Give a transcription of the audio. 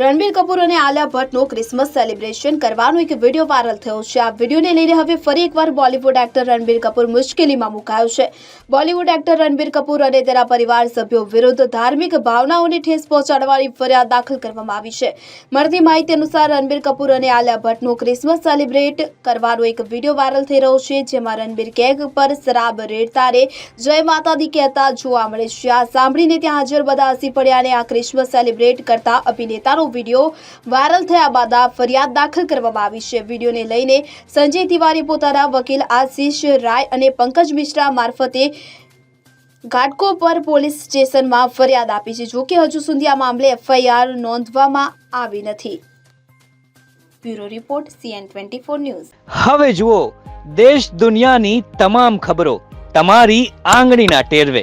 રણબીર કપૂર અને Alia ભટ્ટનું Christmas celebration કરવાનો એક વીડિયો વાયરલ થયો છે. આ વિડીયોને લઈને હવે ફરી એકવાર બોલિવૂડ એક્ટર રણબીર કપૂર મુશ્કેલીમાં મુકાયો છે. બોલિવૂડ એક્ટર રણબીર કપૂર અને તેના પરિવાર સભ્યો વિરુદ્ધ ધાર્મિક ભાવનાઓને ઠેસ પહોંચાડવાની ફરિયાદ દાખલ કરવામાં આવી છે. મળતી માહિતી અનુસાર રણબીર કપૂર અને આલિયા ભટ્ટનું ક્રિસમસ સેલિબ્રેટ કરવાનો એક વીડિયો વાયરલ થઈ રહ્યો છે, જેમાં રણબીર કેક પર શરાબ રેડતાને જય માતાદી કહેતા જોવા મળે છે. આ સાંભળીને ત્યાં હાજર બધા હસી પડ્યા અને આ ક્રિસમસ સેલિબ્રેટ કરતા અભિનેતાનો વીડિયો વાયરલ થયા બાદ ફરિયાદ દાખલ કરવામાં આવી છે. વિડીયોને લઈને સંજય તિવારી પોતાના વકીલ આશીષ રાય અને પંકજ મિશ્રા મારફતે ઘાટકો પર પોલીસ સ્ટેશનમાં ફરિયાદ આપી છે. જોકે હજુ સુધી આ મામલે એફઆઈઆર નોંધવામાં આવી નથી. Four news. હવે જુઓ, દેશ દુનિયાની તમામ ખબરો તમારી આંગળીના ટેરવે.